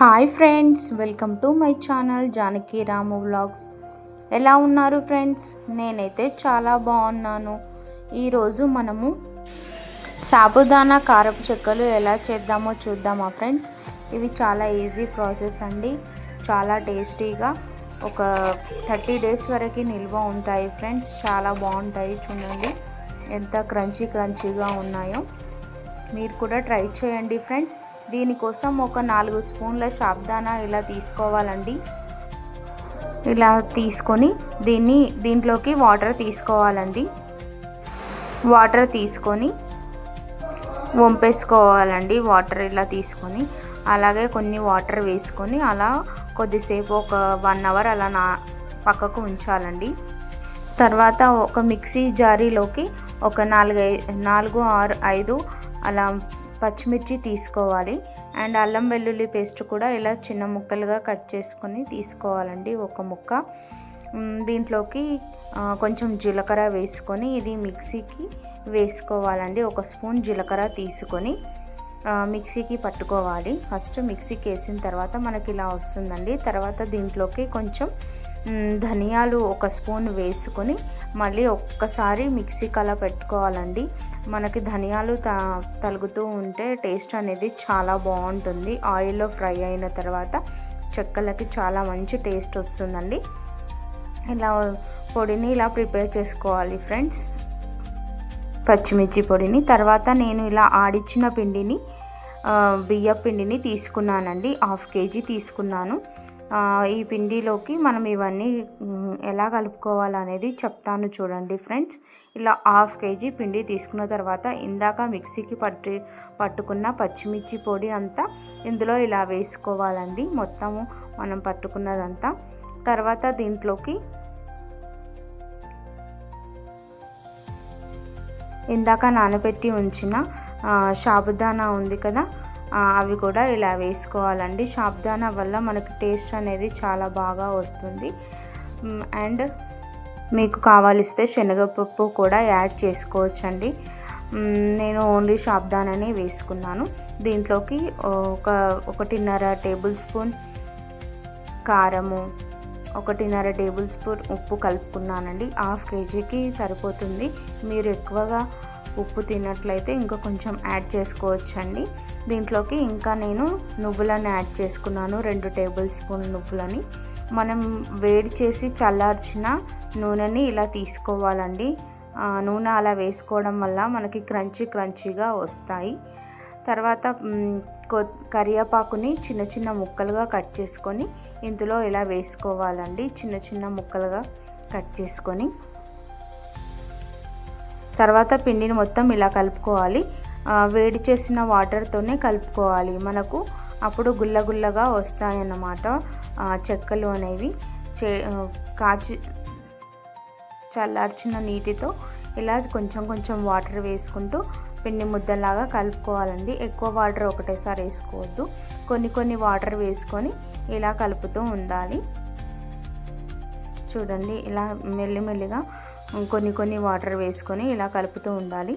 Hi friends welcome to my channel Janaki Ramu vlogs. ఎలా ఉన్నారు friends? నేనైతే చాలా బాగున్నాను. ఈరోజు మనము సాబుదానా కారపు చెక్కలు ఎలా చేద్దామో చూద్దామా ఫ్రెండ్స్? ఇవి చాలా ఈజీ ప్రాసెస్ అండి. చాలా టేస్టీగా ఒక థర్టీ డేస్ వరకు నిల్వ ఉంటాయి ఫ్రెండ్స్. చాలా బాగుంటాయి చూడండి. ఎంత క్రంచీ క్రంచీగా ఉన్నాయో. మీరు కూడా ట్రై చేయండి ఫ్రెండ్స్. దీనికోసం ఒక నాలుగు స్పూన్ల సాబ్దానా ఇలా తీసుకోవాలండి. ఇలా తీసుకొని దీన్ని దీంట్లోకి వాటర్ తీసుకోవాలండి. వాటర్ తీసుకొని వంపేసుకోవాలండి. వాటర్ ఇలా తీసుకొని అలాగే కొన్ని వాటర్ వేసుకొని అలా కొద్దిసేపు ఒక వన్ అవర్ అలా నా పక్కకు ఉంచాలండి. తర్వాత ఒక మిక్సీ జారీలోకి ఒక నాలుగు నాలుగు ఆరు ఐదు అలా పచ్చిమిర్చి తీసుకోవాలి. అండ్ అల్లం వెల్లుల్లి పేస్ట్ కూడా ఇలా చిన్న ముక్కలుగా కట్ చేసుకొని తీసుకోవాలండి ఒక ముక్క. దీంట్లోకి కొంచెం జీలకర్ర వేసుకొని ఇది మిక్సీకి వేసుకోవాలండి. ఒక స్పూన్ జీలకర్ర తీసుకొని మిక్సీకి పట్టుకోవాలి. ఫస్ట్ మిక్సీకి వేసిన తర్వాత మనకి ఇలా వస్తుందండి. తర్వాత దీంట్లోకి కొంచెం ధనియాలు ఒక స్పూన్ వేసుకొని మళ్ళీ ఒక్కసారి మిక్సీకి అలా పెట్టుకోవాలండి. మనకి ధనియాలు త తలుగుతూ ఉంటే టేస్ట్ అనేది చాలా బాగుంటుంది. ఆయిల్లో ఫ్రై అయిన తర్వాత చెక్కలకి చాలా మంచి టేస్ట్ వస్తుందండి. ఇలా పొడిని ఇలా ప్రిపేర్ చేసుకోవాలి ఫ్రెండ్స్. పచ్చిమిర్చి పొడిని. తర్వాత నేను ఇలా ఆడిచ్చిన పిండిని బియ్య పిండిని తీసుకున్నానండి. హాఫ్ కేజీ తీసుకున్నాను. ఈ పిండిలోకి మనం ఇవన్నీ ఎలా కలుపుకోవాలనేది చెప్తాను చూడండి ఫ్రెండ్స్. ఇలా హాఫ్ కేజీ పిండి తీసుకున్న తర్వాత ఇందాక మిక్సీకి పట్టి పట్టుకున్న పచ్చిమిర్చి పొడి అంతా ఇందులో ఇలా వేసుకోవాలండి. మొత్తము మనం పట్టుకున్నదంతా. తర్వాత దీంట్లోకి ఇందాక నానబెట్టి ఉంచిన సాబుదానా ఉంది కదా అవి కూడా ఇలా వేసుకోవాలండి. షాబ్దానా వల్ల మనకి టేస్ట్ అనేది చాలా బాగా వస్తుంది. అండ్ మీకు కావాలిస్తే శనగపప్పు కూడా యాడ్ చేసుకోవచ్చండి. నేను ఓన్లీ షాబ్దానానే వేసుకున్నాను. దీంట్లోకి ఒక ఒకటిన్నర టేబుల్ స్పూన్ కారము ఒకటిన్నర టేబుల్ స్పూన్ ఉప్పు కలుపుకున్నానండి. హాఫ్ కేజీకి సరిపోతుంది. మీరు ఎక్కువగా ఉప్పు తిన్నట్లయితే ఇంకా కొంచెం యాడ్ చేసుకోవచ్చండి. దీంట్లోకి ఇంకా నేను నువ్వులను యాడ్ చేసుకున్నాను రెండు టేబుల్ స్పూన్ నువ్వులని. మనం వేడి చేసి చల్లార్చిన నూనెని ఇలా తీసుకోవాలండి. నూనె అలా వేసుకోవడం వల్ల మనకి క్రంచీ క్రంచీగా వస్తాయి. తర్వాత కొ కరివేపాకుని చిన్న చిన్న ముక్కలుగా కట్ చేసుకొని ఇందులో ఇలా వేసుకోవాలండి. చిన్న చిన్న ముక్కలుగా కట్ చేసుకొని. తర్వాత పిండిని మొత్తం ఇలా కలుపుకోవాలి. వేడి చేసిన వాటర్తోనే కలుపుకోవాలి. మనకు అప్పుడు గుల్లగుల్లగా వస్తాయన్నమాట చెక్కలు అనేవి. చే కాచి చల్లార్చిన నీటితో ఇలా కొంచెం కొంచెం వాటర్ వేసుకుంటూ పిండి ముద్దలాగా కలుపుకోవాలండి. ఎక్కువ వాటర్ ఒకటేసారి వేసుకోవద్దు. కొన్ని కొన్ని వాటర్ వేసుకొని ఇలా కలుపుతూ ఉండాలి. చూడండి ఇలా మెల్లిమెల్లిగా కొన్ని కొన్ని వాటర్ వేసుకొని ఇలా కలుపుతూ ఉండాలి.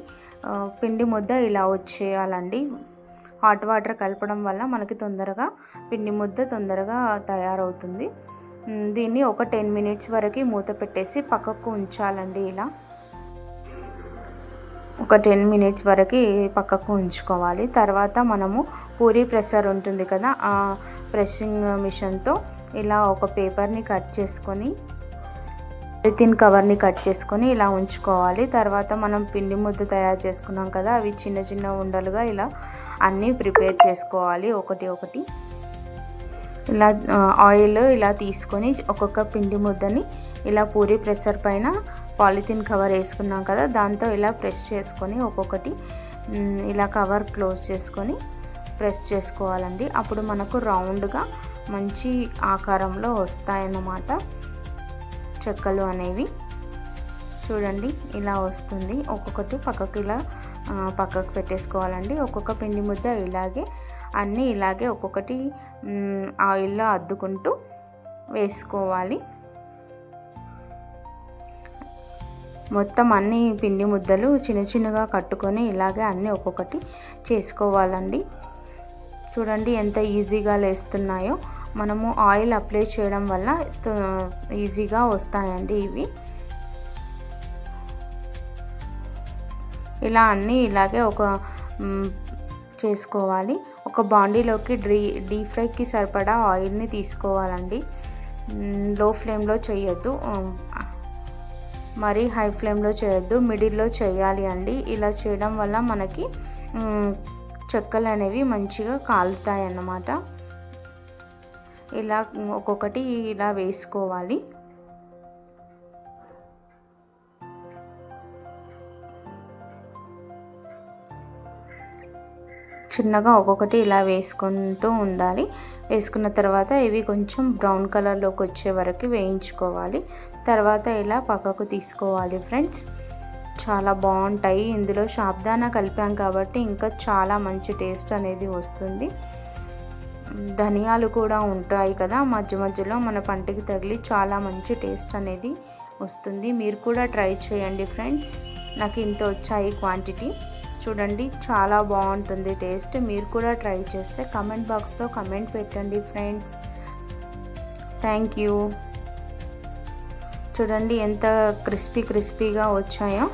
పిండి ముద్ద ఇలా వచ్చేయాలండి. హాట్ వాటర్ కలపడం వల్ల మనకి తొందరగా పిండి ముద్ద తొందరగా తయారవుతుంది. దీన్ని ఒక టెన్ మినిట్స్ వరకు మూత పెట్టేసి పక్కకు ఉంచాలండి ఇలా. ఒక టెన్ మినిట్స్ వరకు పక్కకు ఉంచుకోవాలి. తర్వాత మనము పూరీ ప్రెషర్ ఉంటుంది కదా ఆ ప్రెషింగ్ మిషన్తో ఇలా ఒక పేపర్ని కట్ చేసుకొని పాలిథిన్ కవర్ని కట్ చేసుకొని ఇలా ఉంచుకోవాలి. తర్వాత మనం పిండి ముద్ద తయారు చేసుకున్నాం కదా అవి చిన్న చిన్న ఉండలుగా ఇలా అన్నీ ప్రిపేర్ చేసుకోవాలి. ఒకటి ఒకటి. ఇలా ఆయిల్ ఇలా తీసుకొని ఒక్కొక్క పిండి ముద్దని ఇలా పూరి ప్రెషర్ పైన పాలిథిన్ కవర్ వేసుకున్నాం కదా దాంతో ఇలా ప్రెస్ చేసుకొని ఒక్కొక్కటి ఇలా కవర్ క్లోజ్ చేసుకొని ప్రెస్ చేసుకోవాలండి. అప్పుడు మనకు రౌండ్గా మంచి ఆకారంలో వస్తాయన్నమాట. చెక్కలు అనేవి. చూడండి ఇలా వస్తుంది. ఒక్కొక్కటి పక్కకు ఇలా పక్కకు పెట్టేసుకోవాలండి. ఒక్కొక్క పిండి ముద్ద ఇలాగే అన్నీ ఇలాగే ఒక్కొక్కటి ఆయిల్లో అద్దుకుంటూ వేసుకోవాలి. మొత్తం అన్ని పిండి ముద్దలు చిన్న చిన్నగా కట్టుకొని ఇలాగే అన్నీ ఒక్కొక్కటి చేసుకోవాలండి. చూడండి ఎంత ఈజీగా లేస్తున్నాయో. మనము ఆయిల్ అప్లై చేయడం వల్ల ఈజీగా వస్తాయండి ఇవి. ఇలా అన్నీ ఇలాగే ఒక చేసుకోవాలి. ఒక బాండీలోకి డ్రీ డీప్ ఫ్రైకి సరిపడా ఆయిల్ని తీసుకోవాలండి. లో ఫ్లేమ్లో చేయొద్దు. మరీ హై ఫ్లేమ్లో చేయొద్దు. మిడిల్లో చేయాలి అండి. ఇలా చేయడం వల్ల మనకి చెక్కలు అనేవి మంచిగా కాలుతాయి అన్నమాట ఇలా ఒక్కొక్కటి ఇలా వేసుకోవాలి. చిన్నగా ఒక్కొక్కటి ఇలా వేసుకుంటూ ఉండాలి. వేసుకున్న తర్వాత ఇవి కొంచెం బ్రౌన్ కలర్లోకి వచ్చే వరకు వేయించుకోవాలి. తర్వాత ఇలా పక్కకు తీసుకోవాలి ఫ్రెండ్స్. చాలా బాగుంటాయి. ఇందులో షాబ్దానా కలిపాం కాబట్టి ఇంకా చాలా మంచి టేస్ట్ అనేది వస్తుంది. ధనియాలు కూడా ఉంటాయి కదా మధ్య మధ్యలో మన పంటకి తగిలి చాలా మంచి టేస్ట్ అనేది వస్తుంది. మీరు కూడా ట్రై చేయండి ఫ్రెండ్స్. నాకు ఇంత వచ్చాయి క్వాంటిటీ. చూడండి చాలా బాగుంటుంది టేస్ట్. మీరు కూడా ట్రై చేస్తే కమెంట్ బాక్స్లో కమెంట్ పెట్టండి ఫ్రెండ్స్. Thank you. చూడండి ఎంత క్రిస్పీ క్రిస్పీగా వచ్చాయో.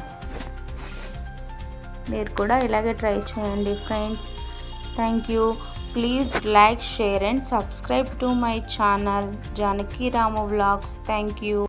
మీరు కూడా ఇలాగే ట్రై చేయండి friends. Thank you. Please like, share and subscribe to my channel Janaki Ramu Vlogs. Thank you.